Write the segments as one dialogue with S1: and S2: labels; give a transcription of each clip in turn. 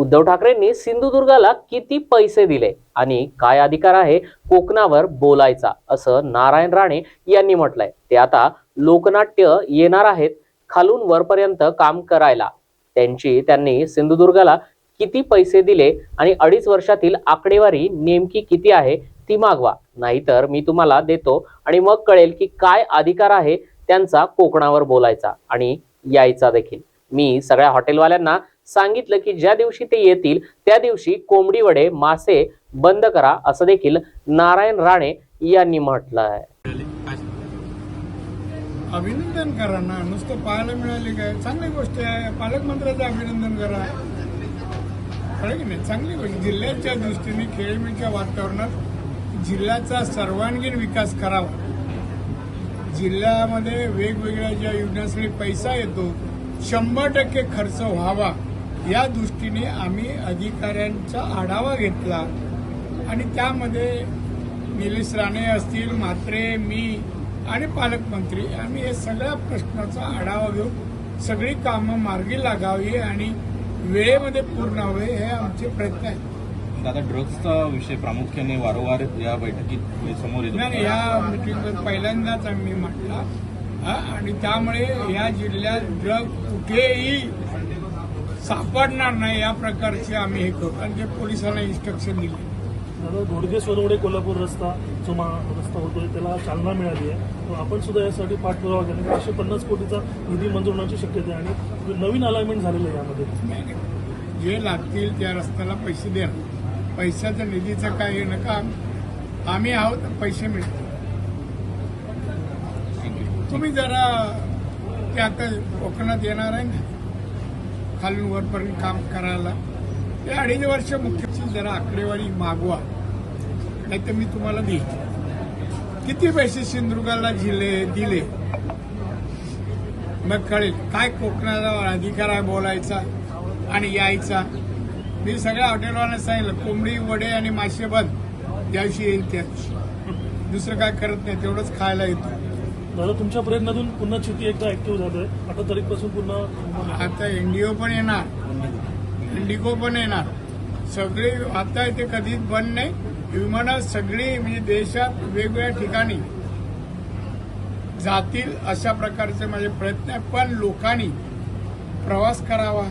S1: उद्धव ठाकरेंनी सिंधुदुर्गाला किती पैसे दिले आणि काय अधिकार आहे कोकणावर बोलायचा असं नारायण राणे यांनी म्हटलंय. ते आता लोकनाट्य येणार आहेत खालून वरपर्यंत काम करायला. त्यांची त्यांनी सिंधुदुर्गाला किती पैसे दिले आणि अडीच वर्षातील आकडेवारी नेमकी किती आहे ती मागवा. नाहीतर मी तुम्हाला देतो आणि मग कळेल की काय अधिकार आहे त्यांचा कोकणावर बोलायचा आणि यायचा देखील. मी सगळ्या हॉटेलवाल्यांना सांगितलं की ज्या दिवशी ते येतील त्या दिवशी कोंबडी वडे मासे बंद करा असं देखील नारायण राणे यांनी म्हटलं आहे
S2: अभिनंदन करा ना नुसतं पाहायला मिळाले काय? चांगली गोष्ट आहे. पालकमंत्र्याचं अभिनंदन करा. की नाही? चांगली गोष्ट. जिल्ह्याच्या दृष्टीने खेळीमेळीच्या वातावरणात जिल्ह्याचा सर्वांगीण विकास करावा. जिल्ह्यामध्ये वेगवेगळ्या ज्या योजनांसाठी पैसा येतो शंभर टक्के खर्च व्हावा. या दृष्टीने आम्ही अधिकाऱ्यांचा आढावा घेतला. आणि त्यामध्ये निलेश राणे असतील म्हात्रे मी आणि पालकमंत्री आम्ही हे सगळ्या प्रश्नाचा आढावा घेऊन सगळी कामं मार्गी लागावी आणि वेळेमध्ये पूर्ण व्हावे हे आमचे प्रयत्न आहेत.
S3: दादा ड्रग्सचा विषय प्रामुख्याने वारंवार या बैठकीत समोर येतो.
S2: नाही या मिटिंगवर पहिल्यांदाच आम्ही म्हटला आणि त्यामुळे या जिल्ह्यात ड्रग कुठेही सापडणार नाही या प्रकारचे आम्ही हे करू. आणि पोलिसांना इन्स्ट्रक्शन दिले.
S4: घोडगे सोनवडे कोल्हापूर रस्ता जो मा रस्ता होतोय त्याला चालना मिळाली आहे. आपण सुद्धा यासाठी पाठपुरावा केला. एकशे पन्नास कोटीचा निधी मंजूर होण्याची शक्यता आहे आणि नवीन अलाइनमेंट झालेलं आहे यामध्ये.
S2: जे लागतील त्या रस्त्याला पैसे द्या. पैशाचं निधीचं काय हे नका. आम्ही आहोत पैसे मिळतील. तुम्ही जरा ते आता कोकणात येणार आहे ना? खालून वरपर्यंत काम करायला. ते अडीच वर्ष मुख्यची जरा आकडेवारी मागवा. नाही तर मी तुम्हाला देईन. किती पैसे सिंधुदुर्गाला दिले दिले? मग कळेल. काय कोकणाला अधिकार आहे बोलायचा आणि यायचा? मी सगळ्या हॉटेलवाल्यांना सांगितलं कोंबडी वडे आणि मासे बंद. ज्या दिवशी येईल त्या दिवशी दुसरं काय करत नाही तेवढंच खायला येतो.
S4: दादा तुमच्या प्रयत्नातून पुन्हा चिती एकदा ऍक्टिव्ह झालंय अठरा तारीखपासून पुन्हा
S2: आता एनडीओ पण येणार. इंडिगो पण येणार. सगळे आता इथे कधीच बंद नाही. विमानं सगळी म्हणजे देशात वेगवेगळ्या ठिकाणी जातील अशा प्रकारचे माझे प्रयत्न आहे. पण लोकांनी प्रवास करावा.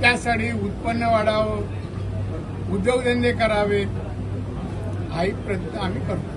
S2: त्यासाठी उत्पन्न वाढावं. उद्योगधंदे करावे हाही प्रयत्न आम्ही करतो.